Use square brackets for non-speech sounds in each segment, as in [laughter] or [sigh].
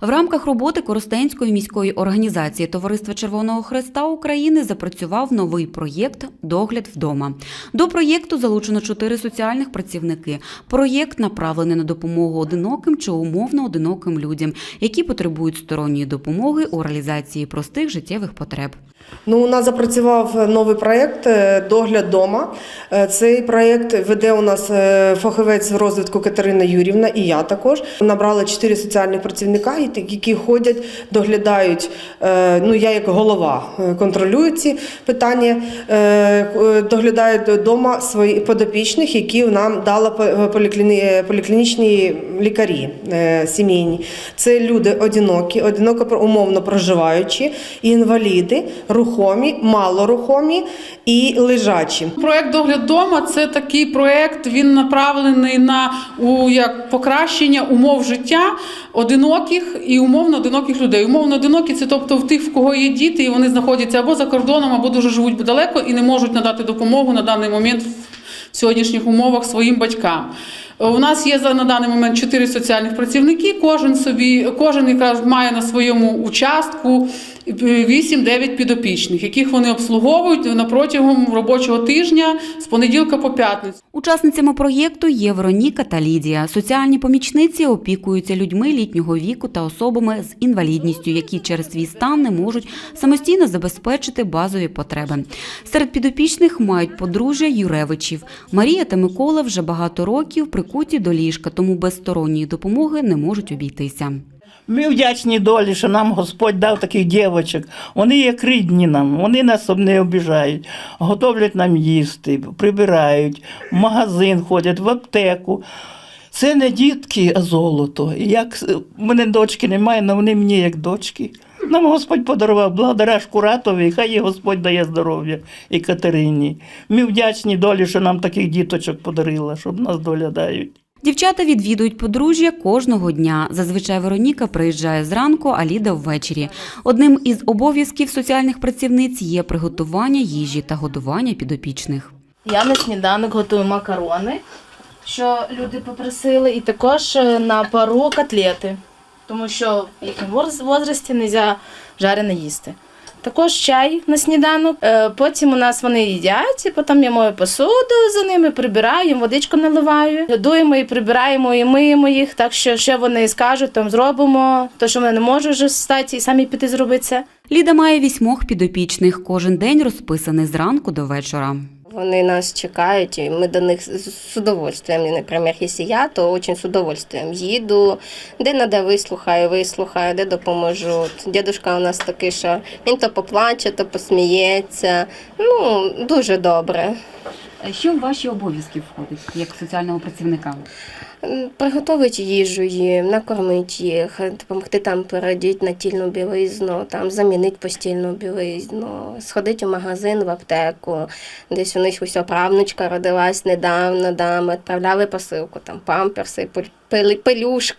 В рамках роботи Коростенської міської організації Товариства Червоного Хреста України запрацював новий проєкт Догляд вдома. До проєкту залучено чотири соціальних працівники. Проєкт направлений на допомогу одиноким чи умовно одиноким людям, які потребують сторонньої допомоги у реалізації простих життєвих потреб. Ну, у нас запрацював новий проєкт е, Догляд дома. Е, Цей проєкт веде у нас е, фахівець з розвитку Катерина Юрівна і я також. Набрали чотири соціальних працівника, які ходять, доглядають. Ну, я як голова контролюю ці питання, доглядають вдома своїх подопічних, які нам дали поліклінічні лікарі сімейні. Це люди одинокі, одиноко умовно проживаючі, інваліди, рухомі, малорухомі і лежачі. Проект догляд дома це такий проект. Він направлений на у як покращення умов життя одиноких і умовно одиноких людей. Умовно одинокі це тобто в тих, в кого є діти, і вони знаходяться або за кордоном, або дуже живуть далеко і не можуть надати допомогу на даний момент в сьогоднішніх умовах своїм батькам. У нас є на даний момент чотири соціальних працівники. Кожен собі, кожен яка має на своєму участку 8-9 підопічних, яких вони обслуговують протягом робочого тижня з понеділка по п'ятницю. Учасницями проєкту є Вероніка та Лідія. Соціальні помічниці опікуються людьми літнього віку та особами з інвалідністю, які через свій стан не можуть самостійно забезпечити базові потреби. Серед підопічних мають подружжя Юревичів. Марія та Микола вже багато років прикуті до ліжка, тому без сторонньої допомоги не можуть обійтися. Ми вдячні долі, що нам Господь дав таких дівочок. Вони як рідні нам, вони нас не обіжають, готовлять нам їсти, прибирають, в магазин ходять, в аптеку. Це не дітки, а золото. Як с- мене дочки немає, але вони мені як дочки. Нам Господь подарував, благодаря Шкуратові, хай їй Господь дає здоров'я і Катерині. Ми вдячні долі, що нам таких діточок подарила, щоб нас доглядають. Дівчата відвідують подружжя кожного дня. Зазвичай Вероніка приїжджає зранку, а Ліда ввечері. Одним із обов'язків соціальних працівниць є приготування їжі та годування підопічних. Я на сніданок готую макарони, що люди попросили, і також е, на пару котлети, тому що в воз- возрасті не можна жарене їсти. Також чай на сніданок. Е, Потім у нас вони їдять, і потім я мою посуду за ними, прибираю, їм водичку наливаю. Годуємо і прибираємо, і миємо їх. Так що, що вони скажуть, там зробимо. То, що вони не можуть вже встати і самі піти зробити це. Ліда має вісьмох підопічних. Кожен день розписаний зранку до вечора. Вони нас чекають, і ми до них з удовольствием. Наприклад, якщо я, то дуже з удовольствием їду. Де треба вислухаю, вислухаю, де допоможу. Дідушка у нас такий, що він то поплаче, то посміється. Ну, дуже добре. Що в ваші обов'язки входить як соціального працівника? Приготувати їжу їм, накормити їх, допомогти там переодіти на тільну білизну, там замінити постільну білизну, сходити в магазин, в аптеку. Десь у них ось правнучка родилась недавно, да, ми відправляли посилку, там памперси, пелі-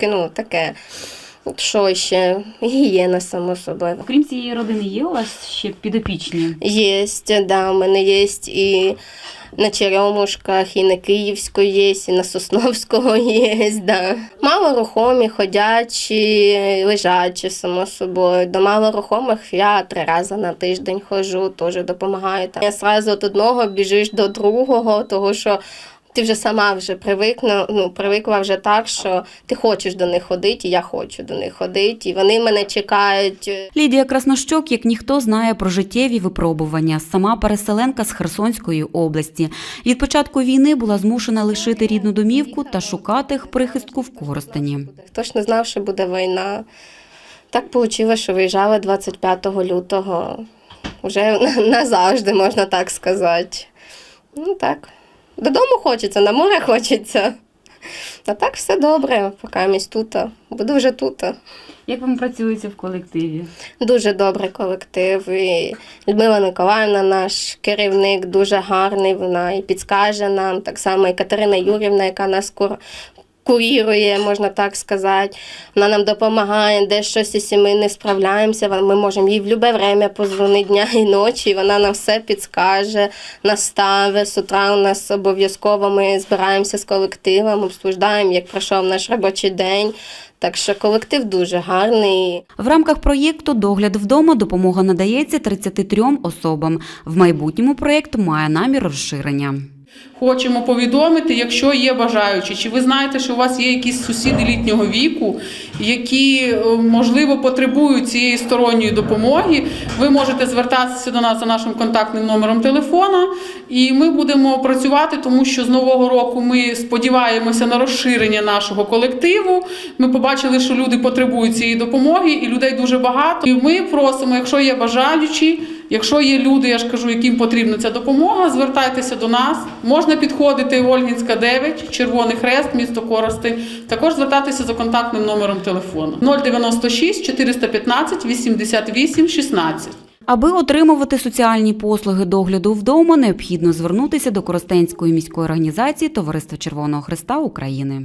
ну таке. Що ще? Гігієна, само собою. Окрім цієї родини, є у вас ще підопічні? Есть, да, у мене є і на Черемушках, і на Київську є, і на Сосновського [laughs] є, да. Малорухомі, ходячі, лежачі, само собою. До малорухомих я три рази на тиждень ходжу, теж допомагаю. Там. Я сразу від одного біжиш до другого, того що ти вже сама вже привикла, ну, привикла вже так, що ти хочеш до них ходити, і я хочу до них ходити, і вони мене чекають. Лідія Краснощок, як ніхто, знає про життєві випробування. Сама переселенка з Херсонської області. Від початку війни була змушена лишити рідну домівку та шукати прихистку в Коростені. Хто ж не знав, що буде війна. Так вийшло, що виїжджали 25 лютого. Вже [laughs] назавжди, можна так сказати. Ну так. Додому хочеться, на море хочеться. А так все добре, поки тут. Буду вже тут. Як вам працюється в колективі? Дуже добрий колектив. І Людмила Николаївна, наш керівник, дуже гарний. Вона і підскаже нам. Так само і Катерина Юрівна, яка нас. Курірує, можна так сказати. Вона нам допомагає, де щось, якщо ми не справляємося, ми можемо їй в будь-яке время позвонити дня і ночі, і вона нам все підскаже, наставить. З утра у нас обов'язково ми збираємося з колективом, обсуждаємо, як пройшов наш робочий день. Так що колектив дуже гарний. В рамках проєкту Догляд вдома допомога надається 33 особам. В майбутньому проєкт має намір розширення. Хочемо повідомити, якщо є бажаючі, чи ви знаєте, що у вас є якісь сусіди літнього віку, які е, можливо потребують цієї сторонньої допомоги. Ви можете звертатися до нас за нашим контактним номером телефона, і ми будемо працювати, тому що з нового року ми сподіваємося на розширення нашого колективу. Ми побачили, що люди потребують цієї допомоги, і людей дуже багато. І ми просимо, якщо є бажаючі. Якщо є люди, я ж кажу, яким потрібна ця допомога, звертайтеся до нас. Можна підходити Ольгінська 9, Червоний Хрест, місто Корости. Також звертатися за контактним номером телефону 096 415 88 16. Аби отримувати соціальні послуги догляду вдома, необхідно звернутися до Коростенської міської організації Товариства Червоного Христа України.